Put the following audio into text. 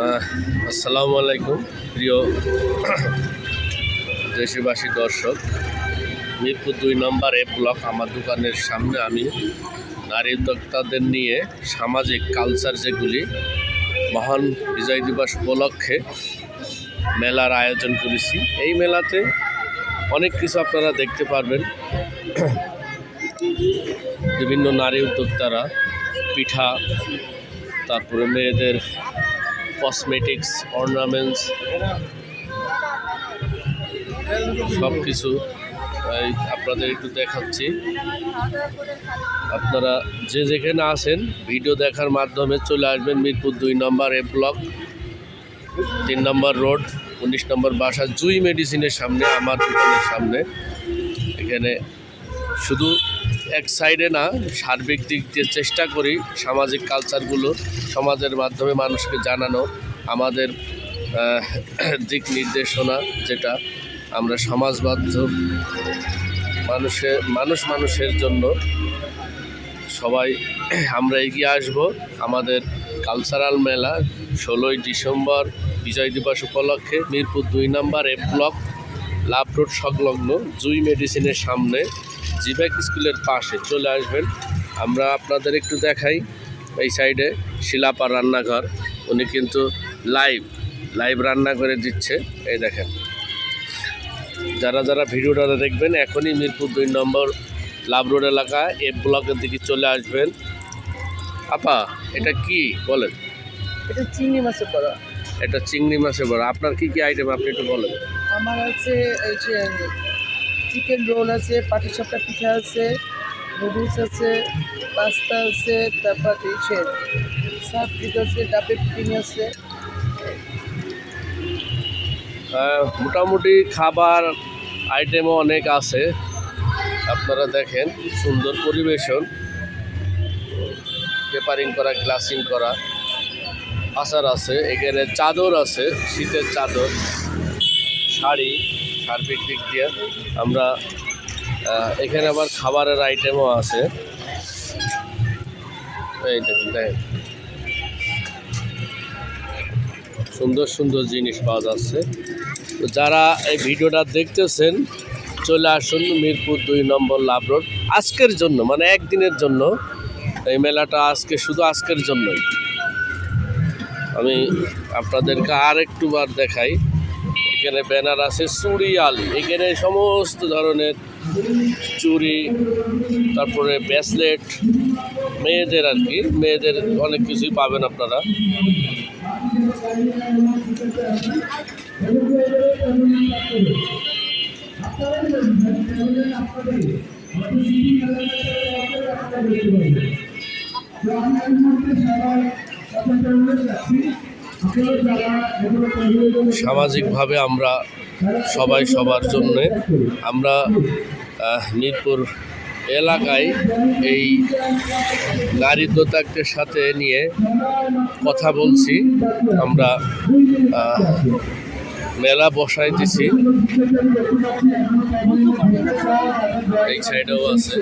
আসসালামু আলাইকুম, প্রিয় দেশবাসী, দর্শক। মিরপুর দুই নম্বরে ব্লক আমার দোকানের সামনে আমি নারী উদ্যোক্তাদের নিয়ে সামাজিক কালচার যেগুলি, মহান বিজয় দিবস উপলক্ষে মেলার আয়োজন করেছি। এই মেলাতে অনেক কিছু আপনারা দেখতে পারবেন। বিভিন্ন নারী উদ্যোক্তারা পিঠা, তারপরে মেয়েদের কসমেটিক্স অর্নামেন্টস সব কিছু আপনাদের একটু দেখাচ্ছি। আপনারা যে যেখানে আসেন ভিডিও দেখার মাধ্যমে চলে আসবেন মিরপুর দুই নম্বর এ ব্লক, তিন নম্বর রোড, উনিশ নম্বর বাসা, জুই মেডিসিনের সামনে, আমার দোকানের সামনে। এখানে শুধু এক সাইডে না, সার্বিক দিক দিয়ে চেষ্টা করি সামাজিক কালচারগুলো সমাজের মাধ্যমে মানুষকে জানানো। আমাদের দিক নির্দেশনা যেটা আমরা সমাজবাধ্য মানুষের মানুষ মানুষের জন্য সবাই আমরা এগিয়ে আসব। আমাদের কালচারাল মেলা ষোলোই ডিসেম্বর, বিজয় দিবস উপলক্ষে মিরপুর দুই নম্বর এ ব্লক লাভ রোড সংলগ্ন জুই মেডিসিনের সামনে জিব্যাক স্কুলের পাশে চলে আসবেন। আমরা আপনাদের একটু দেখাই এই সাইডে শিলাপা রান্নাঘর। উনি কিন্তু লাইভ লাইভ রান্না করে দিচ্ছে। এই দেখেন। যারা যারা ভিডিওটা দেখবেন এখনই মিরপুর দুই নম্বর লাভ রোড এলাকা এ ব্লকের দিকে চলে আসবেন। আপা এটা কি? বলেন। এটা চিংড়ি মাছের বড়া। এটা চিংড়ি মাছের বড়। আপনার কি কি আইটেম আপনি একটু বলেন। আমার এই যে চিকেন রোল আছে পাটি সাপটা পিঠা আছে, নুডলস আছে, পাস্তা আছে, তারপর হচ্ছে সাবজিট আছে, ডাবের পুডিং আছে। মোটামুটি খাবার আইটেমও অনেক আছে। আপনারা দেখেন, সুন্দর পরিবেশন। পেপারিং করা গ্লাসিং করা। আচার আছে, এখানে চাদর আছে, শীতের চাদর। শাড়ি সার্বিক দিক দিয়ে। আমরা এখানে আবার খাবারের আইটেমও আছে। সুন্দর সুন্দর জিনিস পাওয়া যাচ্ছে। তো যারা এই ভিডিওটা দেখতেছেন, চলে আসুন মিরপুর দুই নম্বর লাভ রোড। আজকের জন্য মানে একদিনের জন্য, এই মেলাটা আজকে শুধু আজকের জন্যই। আমি আপনাদেরকে আর একটু বার দেখাই। এখানে ব্যানার আছে চুড়ি আলি। এখানে সমস্ত ধরনের চুড়ি তারপরে ব্রেসলেট মেয়েদের আর কি। মেয়েদের অনেক কিছুই পাবেন আপনারা। সামাজিকভাবে আমরা সবাই সবার জন্যে, আমরা মিরপুর এলাকায় এই দোতাকদের সাথে নিয়ে কথা বলছি, আমরা মেলা বসাই দিছি। এই সাইডেও আছে।